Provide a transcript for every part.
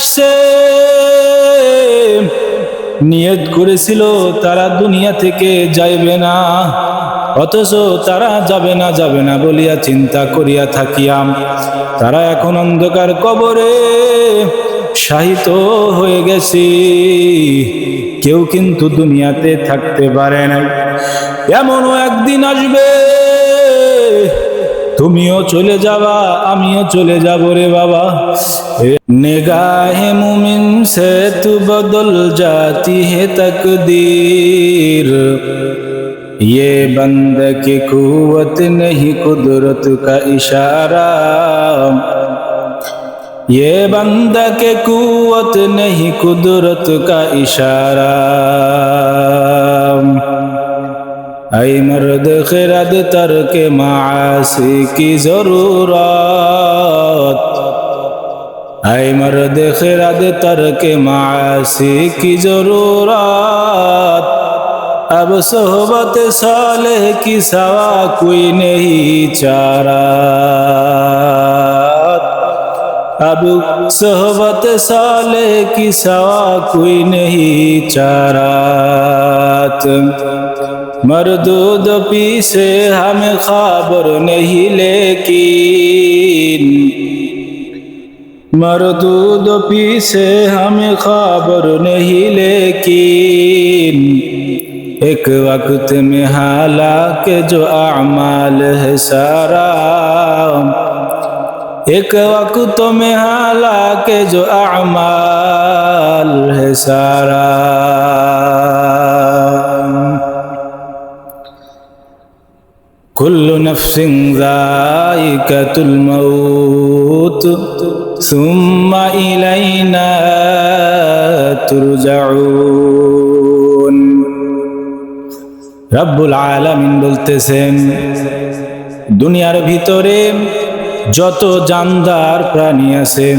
আসছে নিয়ত করেছিল তারা দুনিয়া থেকে যাইবে না। অথচ তারা যাবে না যাবে না বলিয়া চিন্তা করিয়া থাকিয়াম। তারা এখন অন্ধকার কবরে শাহিত হয়ে গেছি। কেউ কিন্তু দুনিয়াতে থাকতে পারে না এমনও একদিন আসবে তুমিও চলে যাবা আমিও চলে যাব রে বাবা निगाह मुमिन से तू बदल जाती है तकदीर ये बंद की कुवत नहीं कुदरत का इशारा ये बंद के कुवत नहीं कुदरत का इशारा ای مرد خرد ترک معاصی کی ضرورت ای مرد خرد ترک معاصی کی ضرورت اب صحبت صالح کی سوا کوئی نہیں چارہ اب صحبت صالح کی سوا کوئی نہیں چارہ मरदूद पी से हमें खबर नहीं लेकिन मरदूद पी से हमें खबर नहीं लेकिन एक वक्त में हालांकि जो अमाल है सारा एक वक्त में हालांकि जो अमाल है सारा كل نفس ذائقة الموت ثم إلينا ترجعون রব্বুল আলামিন বলতেছেন দুনিয়ার ভিতরে যত জানদার প্রাণী আছে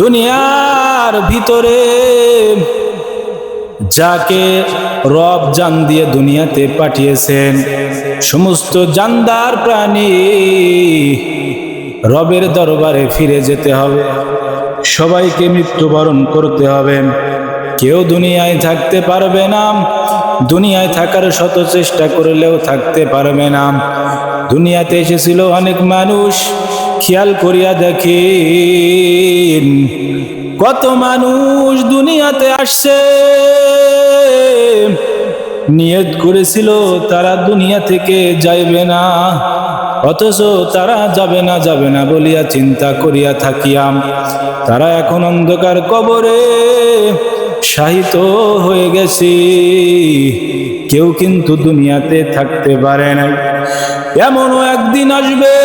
দুনিয়ার ভিতরে যাকে রব জান দিয়ে দুনিয়াতে পাঠিয়েছেন সমস্ত জানদার প্রাণী রবের দরবারে ফিরে যেতে হবে। সবাইকে মৃত্যুবরণ করতে হবে। কেউ দুনিয়ায় থাকতে পারবে না। দুনিয়ায় থাকার শত চেষ্টা করলেও থাকতে পারবে না। দুনিয়াতে এসেছিল অনেক মানুষ। খেয়াল করিয়া দেখেন, কত মানুষ দুনিয়াতে আসছে। নিয়ত করেছিল, তারা দুনিয়া থেকে যাইবে না। অথচ তারা যাবে না যাবে না বলিয়া চিন্তা করিয়া থাকিয়াম তারা এখন অন্ধকার কবরে শাহিত হয়ে গেছি। কেউ কিন্তু দুনিয়াতে থাকতে পারে না এমনও একদিন আসবে,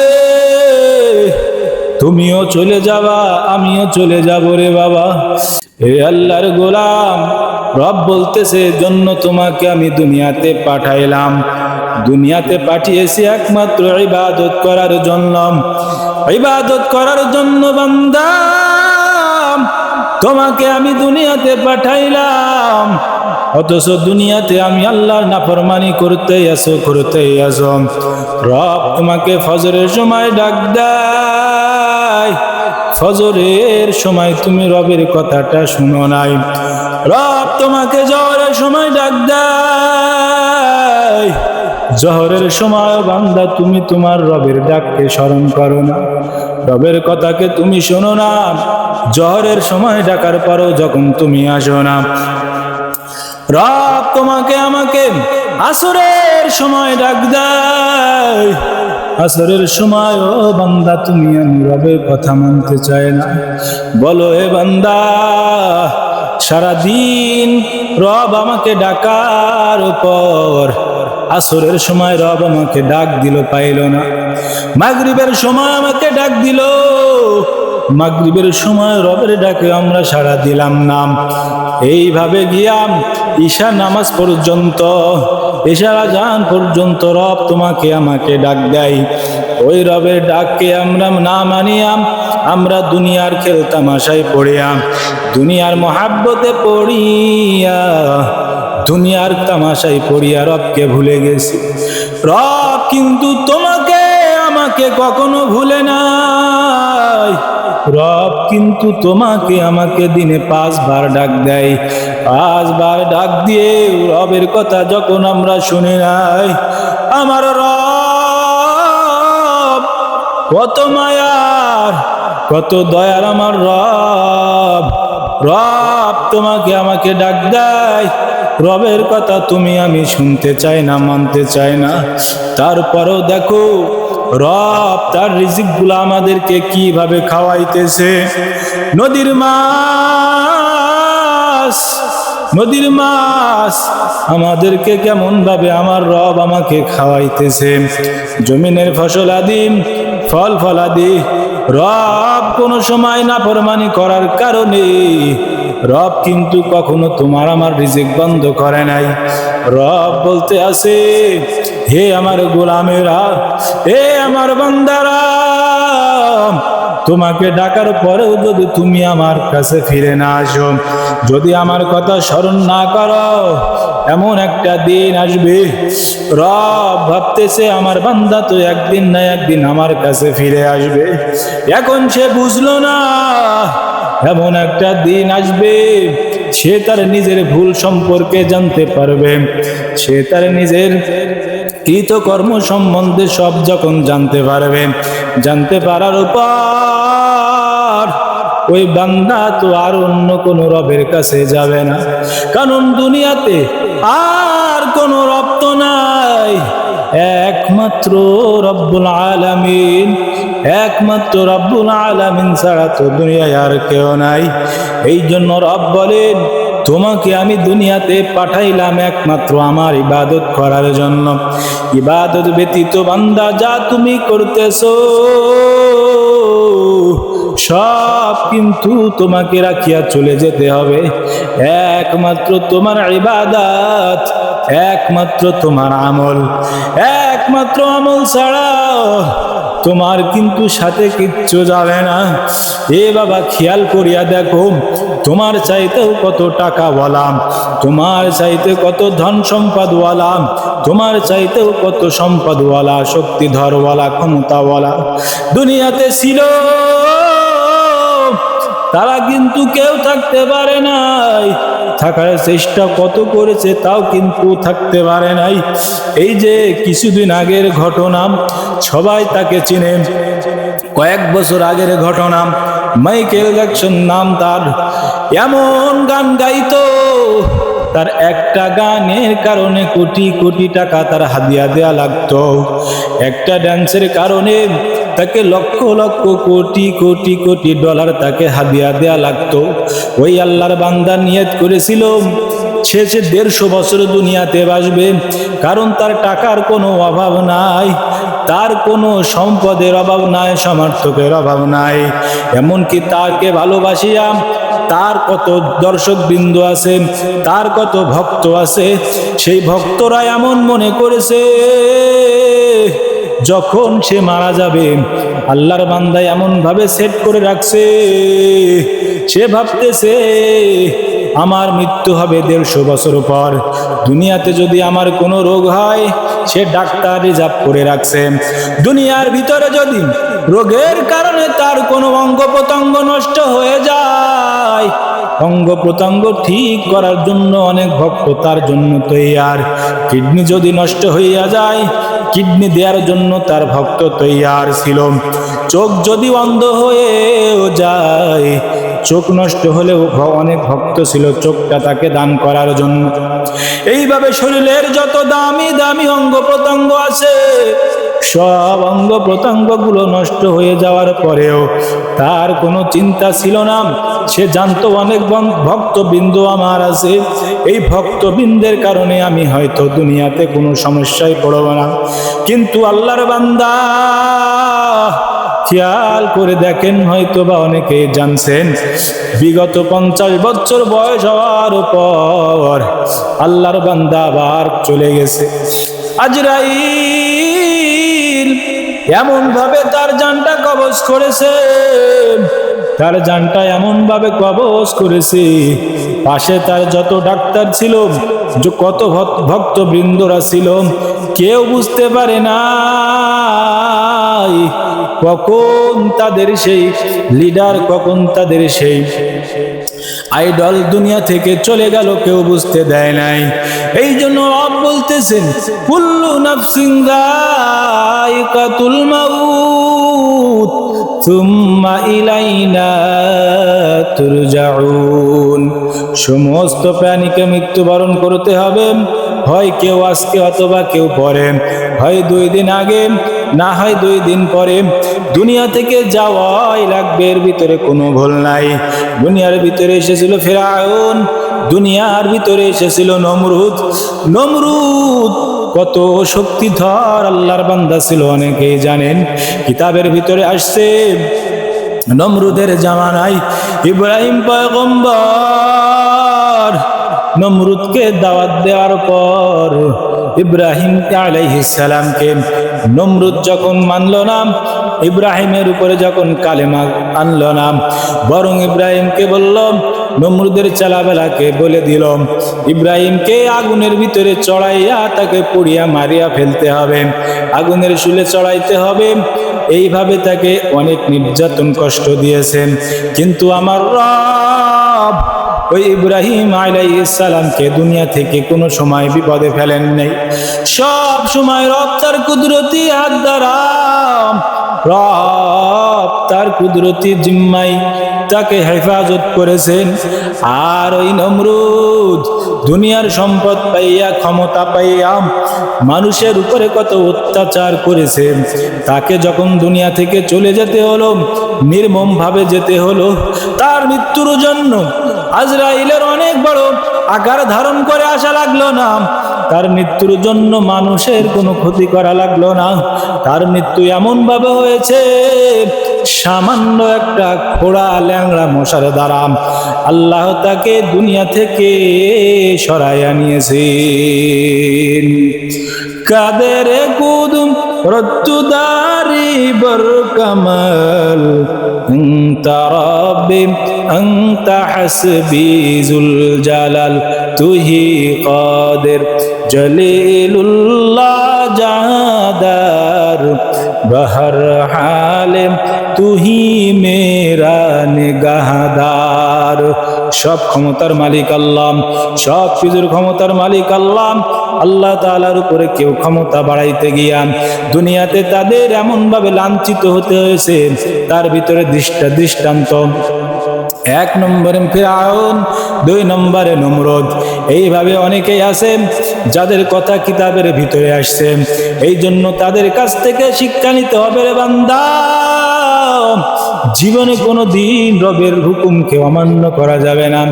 তুমিও চলে যাবা, আমিও চলে যাব রে বাবা। আল্লাহর গোলাম, রব বলতেছে জন্য তোমাকে আমি দুনিয়াতে পাঠাইলাম। দুনিয়াতে পাঠিয়েছি একমাত্র ইবাদত করার জন্য। ইবাদত করার জন্য বান্দা, তোমাকে আমি দুনিয়াতে পাঠাইলাম। অথচ দুনিয়াতে আমি আল্লাহর নাফরমানি করতে আসো করতে আসো। রব তোমাকে ফজরের সময় ডাক দেয়। ফজরের সময় তুমি রবের কথাটা শুনো নাই। রব তোমাকে জহরের সময় ডাক জহরের সময় বান্দা, তুমি তোমার রবের ডাককে স্মরণ করো না। রবের কথাকে তুমি শোনো না। জহরের সময় ডাকার পরও যখন তুমি আসো না। রব তোমাকে আমাকে আসরের সময় ডাক আসরের সময়, ও বান্দা, তুমি আমি রবের কথা মানতে চাই না। বলো, এ বান্দা, সারাদিন রব আমাকে ডাকার পর আসরের সময় রব আমাকে ডাক দিল, পাইল না। মাগরিবের সময় আমাকে ডাক দিল মাগরিবের সময় রবের ডাকে আমরা সাড়া দিলাম নাম। এইভাবে গিয়াম ঈশা নামাজ পর্যন্ত এশারা যান পর্যন্ত রব তোমাকে আমাকে ডাক দেয়। ওই রবের ডাককে আমরা না মানিয়াম, আমরা দুনিয়ার খেল তামাশায় পড়িয়াম। দুনিয়ার মহাব্বতে পড়িয়া, দুনিয়ার তামাশায় পড়িয়া রবকে ভুলে গেছি। রব কিন্তু তোমাকে আমাকে কখনো ভুলে নাই। রব কিন্তু তোমাকে আমাকে দিনে পাঁচবার ডাক দেয়। পাঁচবার ডাক দিয়ে রবের কথা যখন আমরা শুনে নাই, আমার রব কত মায়ার, কত দয়ার আমার রব। রব তোমাকে আমাকে ডাক দেয়। রবের কথা তুমি আমি শুনতে চাই না, মানতে চাই না। তারপরেও দেখো রব তার রিজিকগুলা আমাদেরকে কীভাবে খাওয়াইতেছে? নদীর মাছ নদীর মাছ, আমাদেরকে কেমন ভাবে আমার রব আমাকে খাওয়াইতেছে? জমিনের ফসল আদি ফল ফল ফলাদি, রব কোনো সময় না ফরমানি করার কারণে রব কিন্তু কখনো তোমার আমার রিজিক বন্ধ করে নাই। রব বলতে আছে, হে আমার গোলামেরা, হে আমার বান্দারা, তোমাকে ডাকার পরেও যদি তুমি আমার কাছে ফিরে না আসো, যদি আমার কথা স্মরণ না করো, এমন একটা দিন আসবে। রব ভাবতেছে, আমার বান্দা তো একদিন না একদিন আমার কাছে ফিরে আসবে। এখন সে বুঝলো না এমন একটা দিন আসবে, সে তার নিজের ভুল সম্পর্কে জানতে পারবে। সে তার নিজের কৃতকর্ম সম্বন্ধে সব যখন জানতে পারবে, জানতে পারার উপর ওই বান্দা তো আর অন্য কোন রবের কাছে যাবে না। কারণ দুনিয়াতে আর কোন রব তো নাই। একমাত্র রব্বুল আলামিন, একমাত্র রব্বুল আলামিন ছাড়া তো দুনিয়ায় আর কেউ নাই। এই জন্য রব বলেন, তোমাকে আমি দুনিয়াতে পাঠাইলাম একমাত্র আমার ইবাদত করার জন্য। ইবাদত ব্যতীত বান্দা যা তুমি করতেছো, সব কিন্তু তোমাকে রাখিয়া চলে যেতে হবে। একমাত্র তোমার ইবাদত একমাত্র তোমার আমল, একমাত্র আমল ছাড়াও তোমার কিন্তু সাথে কিচ্ছু যাবে না। এ বাবা, খেয়াল করিয়া দেখো, তোমার চাইতেও কত টাকা বলাম তোমার চাইতে কত ধন সম্পদওয়ালা তোমার চাইতেও কত সম্পদওয়ালা, শক্তিধরওয়ালা, ক্ষমতাওয়ালা। দুনিয়াতে ছিল, তারা কিন্তু কেউ থাকতে পারে নাই। থাকার চেষ্টা কত করেছে তাও কিন্তু থাকতে পারে নাই। এই যে কিছুদিন আগের ঘটনা, সবাই তাকে চিনে। কয়েক বছর আগের ঘটনা, মাইকেল জ্যাকসন নাম তার। এমন গান গাইতো, তার একটা গানের কারণে কোটি কোটি টাকা তার হাদিয়া দেয়া লাগতো। একটা ড্যান্সের কারণে তাকে লক্ষ লক্ষ কোটি কোটি কোটি ডলার তাকে হাদিয়া দেয়া লাগতো। ওই আল্লাহর বান্দা নিয়ত করেছিল। সে সে দেড়শো বছর দুনিয়াতে বাসবে। কারণ তার টাকার কোনো অভাব নাই। তার কোনো সম্পদের অভাব নাই, সমর্থকের অভাব নাই। এমনকি তাকে ভালোবাসিয়া তার কত দর্শক বিন্দু আছে, তার কত ভক্ত আছে। সেই ভক্তরা এমন মনে করেছে যখন সে মারা যাবে, আল্লাহর বান্দা এমন ভাবে সেট করে রাখছে, সে ভাবতেছে, আমার মৃত্যু হবে দেড়শো বছর পর। দুনিয়াতে যদি আমার কোনো রোগ হয়, সে ডাক্তার রিজার্ভ করে রাখছে। দুনিয়ার ভিতরে যদি রোগের কারণে তার কোনো অঙ্গ প্রত্যঙ্গ নষ্ট হয়ে যায় অঙ্গ প্রত্যঙ্গ ঠিক করার জন্য অনেক ভক্ত তার জন্য তৈয়ার। কিডনি যদি নষ্ট হইয়া যায় কিডনি দেওয়ার জন্য তার ভক্ত তৈয়ার ছিল। চোখ যদি অন্ধ হয়েও যায়, চোখ নষ্ট হলেও অনেক ভক্ত ছিল চোখটা তাকে দান করার জন্য। এইভাবে শরীরের যত দামি দামি অঙ্গ প্রত্যঙ্গ আছে সব অঙ্গ প্রত্যঙ্গগুলো নষ্ট হয়ে যাওয়ার পরেও তার কোনো চিন্তা ছিল না। সে জানতো অনেক বন- ভক্তবৃন্দ আমার আছে। এই ভক্তবৃন্দের কারণে আমি হয়তো দুনিয়াতে কোনো সমস্যায় পড়ব না। কিন্তু আল্লাহর বান্দা খেয়াল করে দেখেন হয়তো বা অনেকে জানছেন, বিগত পঞ্চাশ বছর বয়স হওয়ার পর আল্লাহর বান্দা আবার চলে গেছে। আজরাইল এমন ভাবে তার জানটা কবজ করেছে। তার জানটা এমন ভাবে কবজ করেছে। পাশে তার যত ডাক্তার ছিল, যে কত ভক্ত বৃন্দরা ছিল, কেউ বুঝতে পারে না কখন তাদের সেই লিডার কখন তাদের সেই আইডল দুনিয়া থেকে চলে গেল, কেউ বুঝতে দেয় নাই। এই জন্য রব বলতেছেন, কুল্লু তুরজাউন। সমস্ত প্রাণীকে মৃত্যুবরণ করতে হবে। হয় কেউ আজকে অথবা কেউ পরে। হয় দুই দিন আগে না হয় দুই দিন পরে দুনিয়া থেকে যাওয়াই লাগবে, এর ভিতরে কোনো ভুল নাই। দুনিয়ার ভিতরে এসেছিল ফেরাউন, দুনিয়ার ভিতরে এসেছিল নমরুদ। নমরুদ কত শক্তিধর, আল্লাহর বান্দা ছিল, অনেকেই জানেন। কিতাবের ভিতরে আসছে, নমরুদের জামানায় ইব্রাহিম পয়গম্বর নমরুদকে দাওয়াত দেওয়ার পর ইব্রাহিম সালামকে নমরুদ যখন মানল না, ইব্রাহিমের উপরে যখন কালেমা আনল না, বরং ইব্রাহিমকে বলল, নমরুদের চালাবেলাকে বলে দিল, ইব্রাহিমকে আগুনের ভিতরে চড়াইয়া তাকে পুড়িয়া মারিয়া ফেলতে হবে। আগুনের শুলে চড়াইতে হবে। এইভাবে তাকে অনেক নির্যাতন কষ্ট দিয়েছেন। কিন্তু আমার রব ওই ইব্রাহিম আলাইসালামকে দুনিয়া থেকে কোনো সময় বিপদে ফেলেন নেই। সব সময় রব তার কুদরতি হাত দ্বারা, রব তার কুদরতি জিম্মাই তাকে হেফাজত করেছেন। আর ওই নমরুদ দুনিয়ার সম্পদ পাইয়া, ক্ষমতা পাইয়া মানুষের উপরে কত অত্যাচার করেছেন তাকে যখন দুনিয়া থেকে চলে যেতে হলো নির্মম ভাবে যেতে হলো, তার মৃত্যুর জন্য আজরাইলের অনেক বড় আকার ধারণ করে আসা লাগল না। তার মৃত্যুর জন্য মানুষের কোনো ক্ষতি করা লাগল না। তার মৃত্যু এমন ভাবে হয়েছে, সামান্য একটা খোড়া ল্যাংড়া মশার দ্বারা। আল্লাহ তাকে দুনিয়া থেকে সরাইয়া নিয়েছেন কাদের কুদুম রত্তুদারি বর কামাল أنت ربي أنت حسبي ذو الجلال তুহি قادر جليل الله جادار بہر حال তুহি মেরা নিগাহদার সব ক্ষমতার মালিক আল্লাহ সব কিছুর ক্ষমতার মালিক আল্লাহ আল্লাহ তালার উপরে কেউ ক্ষমতা বাড়াইতে গিয়া দুনিয়াতে তাদের এমন ভাবে লাঞ্ছিত হতে হয়েছে, তার ভিতরে দৃষ্টা দৃষ্টান্ত। এক নম্বরে ফিরাউন, দুই নম্বরে নমরদ। এইভাবে অনেকেই আছেন যাদের কথা কিতাবের ভিতরে আসছে এই জন্য তাদের কাছ থেকে শিক্ষা নিতে হবে রে জীবনে কোনো দিন রবের হুকুমকে অমান্য করা যাবে না।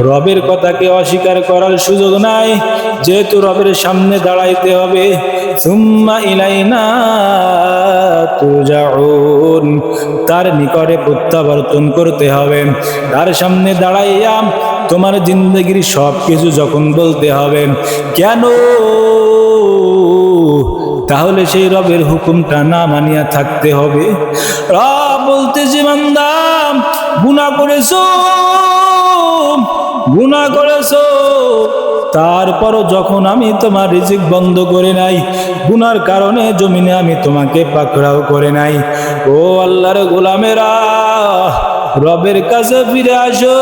রবের কথাকে অস্বীকার করার সুযোগ নাই। যেহেতু রবের সামনে দাঁড়াইতে হবে। তার নিকটে প্রত্যাবর্তন করতে হবে। তার সামনে দাঁড়াইয়া তোমার জিন্দগির সব কিছু যখন বলতে হবে, কেন? তাহলে সেই রবের হুকুমটা না মানিয়া থাকতে হবে। রব বলতেছে, বান্দা, গুনাহ করেছ গুনাহ করেছ। তারপরও যখন আমি তোমার রিজিক বন্ধ করে নাই, গুনার কারণে জমিনে আমি তোমাকে পাকড়াও করে নাই। ও আল্লাহর গোলামেরা রবের কাছে ফিরে আসো।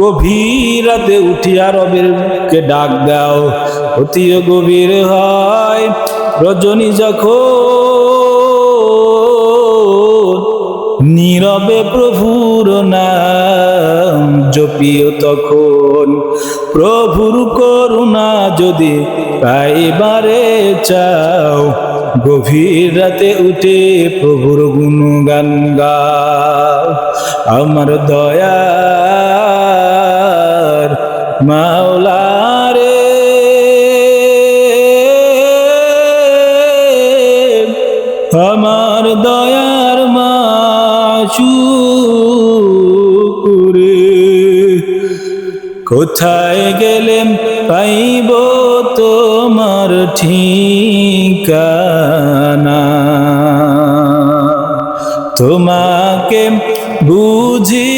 গভীর রাতে উঠিয়া রবের কে ডাক দাও। অতিও গভীর হয় রজনী যখন নীরবে প্রভুর নাম জপিও তখন, প্রভুর করুণা যদি পাইবারে চাও গভীর রাতে উঠে প্রভুর গুণগান গাও। আমার দয়ার মাওলারে। আমার দয়ার মাচুরে কোথায় গেলেম পাইব তোমার ঠিকানা? তোমাকে বুঝি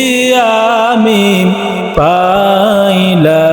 আমি পাইলা